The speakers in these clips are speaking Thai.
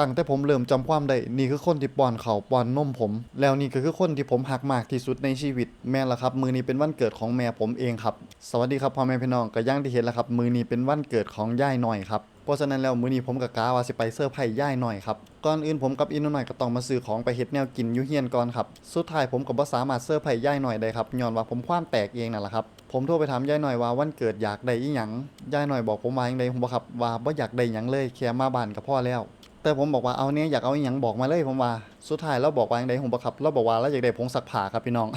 ตั้งแต่ผมเริ่มจำความได้นี่คือคนที่ป้อนเขาป้อนนมผม แล้วนี่ก็คือคนที่ผมหักมากที่สุดในชีวิตแม่ละครับ มือนี้เป็นวันเกิดของแม่ผมเองครับ สวัสดีครับพ่อแม่พี่น้องก็ย่างที่เห็นแล้วครับ มือนี้เป็นวันเกิดของย่ายหน่อยครับเพราะฉะนั้นแล้วมือนี้ผมกับกาว่าสิไปเซอร์ไพรส์ย่ายหน่อยครับก่อนอื่นผมกับอินหน่อยก็ต้องมาซื้อของไปเฮ็ดแนวกินยูเฮียนก่อนครับสุดท้ายผมก็บ่สามารถเซอร์ไพรส์ย่ายหน่อยได้ครับย้อนว่าผมความแตกเองนั่นแหละครับผมโทรไปถามย่ายหน่อยว่าวันเกิดอยากได้อีหยังยายหน่อยบอกผมว่าอย่างใดผมบอกครับว่าบ่อยากได้หยังเลยแค่มาบ้านกับพ่อแล้ว แต่ผมบอกว่าเอาเนี้ยอยากเอาอีหยังบอกมาเลยผมว่าสุดท้ายเราบอกว่าอย่างใดผมบอกครับเราบอกว่าเราอยากได้ผงซักผ้าครับพี่น้อง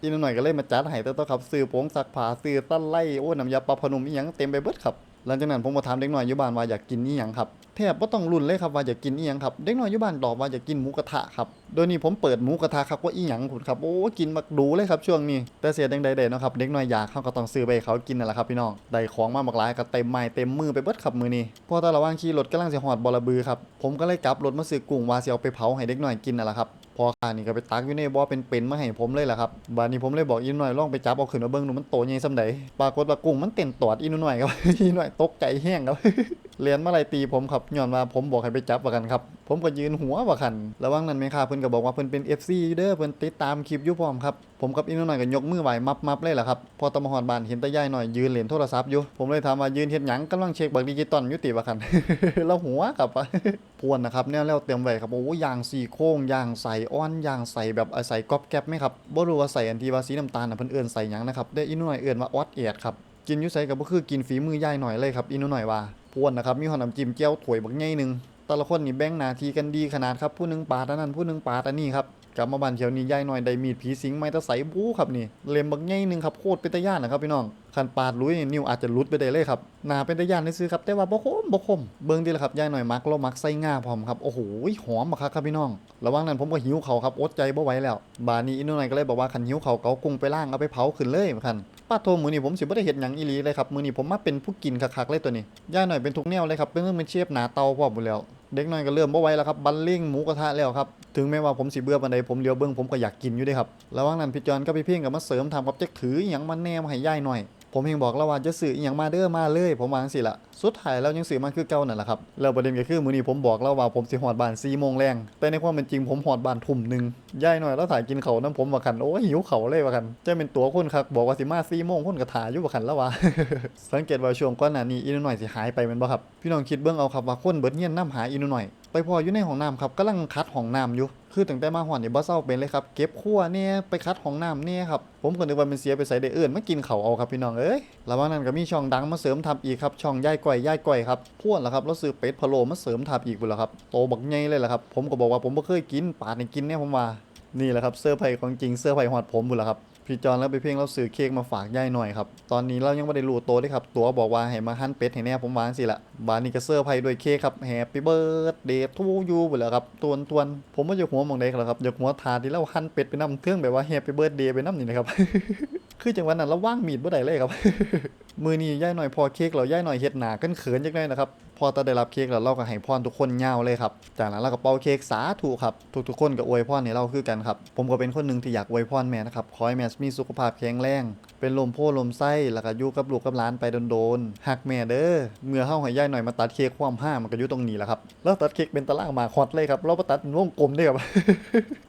อีนหน่อยก็เลยมาจัดให้แต่ต้องครับซื้อผงซักผ้าซื้อตั้นไล่โอ้น้ำยาปลาพนมอีหยังเต็มไปเบิดครับหลังจากนั้นผมมาถามเด็กหน่อยอยู่บ้านว่าอยากกินอีหยังครับ ทบบ่ต้องรุ่นเลยครับว่าอยากินอีหยังครับ เด็กน้อยอยู่บ้านตอบว่าอยากินหมูกระทะครับ โดยนี้ผมเปิดหมูกระทะครับว่าอีหยังคุณครับ โอ้กินมักดูเลยครับช่วงนี้ แต่เสียดังใดๆเนะครับ เด็กน้อยอยากเขาก็ต้องซื้อไปเขากินนั่นแหละครับพี่น้องได้ของมาบักหลายก็เต็มไม้เต็มมือไปเบิดครับมือนี้พอตอนระว่างขี่รถกำลังสิฮอดบอระบือครับ ผมก็เลยกลับรถมาซื้อกุ้งวาสิเอาไปเผาให้เด็กน้อยกินนั่นแหละครับพอขานี่ก็ไปตักอยู่ในบ่อเป็นเป็นมาให้ผมเลยแหละครับบาดนี้ผมเลยบอกอีหน่อยลองไปจับเอาขึ้นมาเบิ่งดูมันโตใหญ่ส่ำใดปรากฏว่ากุ้งมันเต้นตอดอีหน่อยครับอีหน่อยตกใจแห้งครับ เรียนมาหลายตีผมครับย้อนว่าผมบอกให้ไปจับว่ากันครับ ผมก็ยืนหัวว่าคันระหว่างนั้นแม่ค้าเพิ่นก็บอกว่าเพิ่นเป็น FC อยู่เด้อเพิ่นติดตามคลิปอยู่พร้อมครับผมกับอีหน่อยก็ยกมือไหว้มับเลยล่ะครับพอตำรวจบานเห็นตาย่ายหน่อยยืนเล่นโทรศัพท์อยู่ผมเลยถามว่ายืนเฮ็ดหยังกำลังเช็คบักดิจิตอลอยู่ติว่าคันแล้วหัวครับพวนนะครับแนวแล้วเต็มไว้ครับโอ้ยางสี่โค้งยางใสอ้อนยางใสแบบอาศัยก๊อบแก๊บไหมครับบ่รู้ว่าใส่อันทีว่าสีน้ำตาลน่ะเพิ่นเอิ้นใส่หยังนะครับได้อีหน่อยเอิ้นว่าออดเอียดครับกินยู่ไสก็บ่คือกินฝีมือย่ายหน่อยเลยครับอีหน่อยว่า พวนนะครับ มีหอน้ำจิ้มเจียวถวยบักใหญ่หนึ่งแต่ละคนนี่แบ่งหน้าที่กันดีขนาดครับ ผู้หนึ่งปาดอันนั้น ผู้หนึ่งปาดอันนี้ครับ กลับมาบ้านเที่ยวนี้ย่ายหน่อยได้มีดผีสิงไม้ตะไสบู๊ครับนี่เล่มบักใหญ่หนึงครับโคตรเป็นตาย่านนะครับพี่น้องคันปาดลุยนิ้วอาจจะลุดไปได้เลยครับหนาเป็นตาย่านซื้อครับแต่ว่าบ่คมบ่คมเบิ่งดีละครับย่ายหน่อยมักเรามักใส่ง่าพร้อมครับโอ้โหหอมบักครับพี่น้องระหว่างนั้นผมก็หิวเขาครับอดใจบ่ไหวแล้วบานี้อินโนไนก็เลยบอกว่าคันหิวเขาเกากุ้งไปล่างเอาไปเผาขึ้นเลยคันป้าโทมือนี่ผมสิบ่ได้เห็นหยังอีหลีเลยครับมือนี่ผมมาเป็นผู้กินคักๆเลยตัวนี้ย่าหน่อยเป็นทุกแนวเลยครับเป็นเรื่องเป็นเชฟหนาเตาพร้อมหมดแล้ว เด็กน้อยก็เริ่มบ่ไหวแล้วครับบันล่งหมูกระทะแล้วครับถึงแม้ว่าผมสิเบื่อปานใดผมเลียวเบิ่งผมก็อยากกินอยู่ด้ครับระหว่างนั้นพี่จอนก็พี่เพ่งกับมาเสริมทำกับเจ๊กถืออย่างมันแนมให้ย่ายหน่อย ผมเองบอกแล้วว่าจะซื้ออหยังมาเด้อมาเลยผมวางสิละสุดท้ายแล้วยังซื้อมาคือเก่านั่นแหละครับแล้วประเด็นก็คือมื้อนี้ผมบอกแล้วว่าผมสิฮอดบ้าน4โมงแรงแต่ในความเป็นจริงผมฮอดบ้านทุ่มหนึ่งย่ายหน่อยแล้วถ่ายกินเขาวนํผมว่าคันโอ้ยหิวเขาเลยว่าคันจะเป็นตัวคนคักบอกว่าสิมา4โมงคนก็ถ่ายอยู่ว่าคันแล้วว่าสังเกตว่าช่วงก่อนหน้านี้อีนหน่อยสิหายไปแม่นบ่ครับพี่น้องคิดเบิ่งเอาครับว่าคนเบิดเงียนนํหาอีนหน่อย ไปพออยู่ในห้องน้ำครับกำลังคัดห้องน้ำอยู่คือตั้งแต่มาหอนนี่บ่เศร้าเป็นเลยครับเก็บขั้วเนี่ยไปคัดห้องน้ำเนี่ยครับผมก็นึกว่าเป็นเสียไปใส่ได้เอื่นมากินเขาเอาครับพี่น้องเอ้ยระหว่างนั้นก็มีช่องดังมาเสริมทับอีกครับช่องย่ายก่อยย่ายก่อยครับพวดละครับแล้วซื้อเป็ดพะโล้มาเสริมทับอีกบุนละครับโตบักใหญ่เลยล่ะครับผมก็บอกว่าผมบ่เคยกินปาดให้กินเนี่ยผมว่านี่แหละครับเสื้อไผ่ของจริงเสื้อไผ่หอดผมบุนละครับ พี่จอนแล้วไปเพ่งเราซื้อเค้กมาฝากย่ายหน่อยครับ ตอนนี้เรายังไม่ได้รู้โตได้ครับ ตัวบอกว่าให้มาหั่นเป็ดให้แน่ผมวางสิละบานนี้ก็เสื้อร์ไผ่ด้วยเค้กครับแฮปปี้เบิร์ดเดย์ทูยูไปแล้วครับตวนตวนผมไม่อยากหัวมองใดครับอยากหัวทาที่เราหั่นเป็ดไปน้ำเครื่องแบบว่าแฮปปี้เบิร์ดเดย์ไปน้ำนี่นะครับ คือจังหวะนั้นเราว่างมีดบ่ได้เลยครับ มือนี้ย่ายหน่อยพอเค้กเราย่ายหน่อยเฮ็ดหนากันเขินจังได้นะครับ พอตาได้รับเค้กแล้วเราก็ให้พรทุกคนยาวเลยครับ จากนั้นเราก็เป่าเค้กสาธุครับ ทุกๆคนก็อวยพรให้เราคือกันครับ ผมก็เป็นคนหนึ่งที่อยากอวยพรแม่นะครับ ขอให้แม่มีสุขภาพแข็งแรง เป็นลมโพลมไส้แล้วก็อยู่กับลูกกับหลานไปโดนๆหักแม่เด้อเมื่อเฮาให้ย่ายหน่อยมาตัดเค้กความห้ามันก็อยู่ตรงนี้แหละครับแล้วตัดเค้กเป็นตารางมากฮอตเลยครับเรามาตัดวงกลมด้ครับ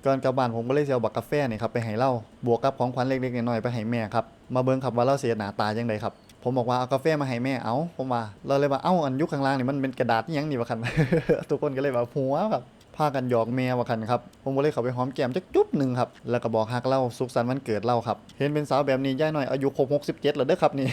ก่อนกลับบ้านผมก็เลยสิเอาบักกาแฟนี่ครับไปให้เล่าบวกกับของขวัญเล็กๆน้อยๆไปให้แม่ครับมาเบิ่งครับว่าเราเสียหน้าตาจังไดครับผมบอกว่าเอากาแฟมาให้แม่เอาผมว่าเราเลยว่าเอ้าอันยุคข้างล่างนี่มันเป็นกระดาษอิหยังนี่วะคันทุกคนก็เลยว่าหัวแบบากันหยอกแม่วะคันครับผมก็เลยเข้าไปหอมแก้มจักจุ๊บหนึ่งครับแล้วก็บอกฮักเล่าสุขสันต์วันเกิดเล่าครับ เห็นเป็นสาวแบบนี้ย่ายหน่อยอายุครบ67แล้วเด้อครับนี่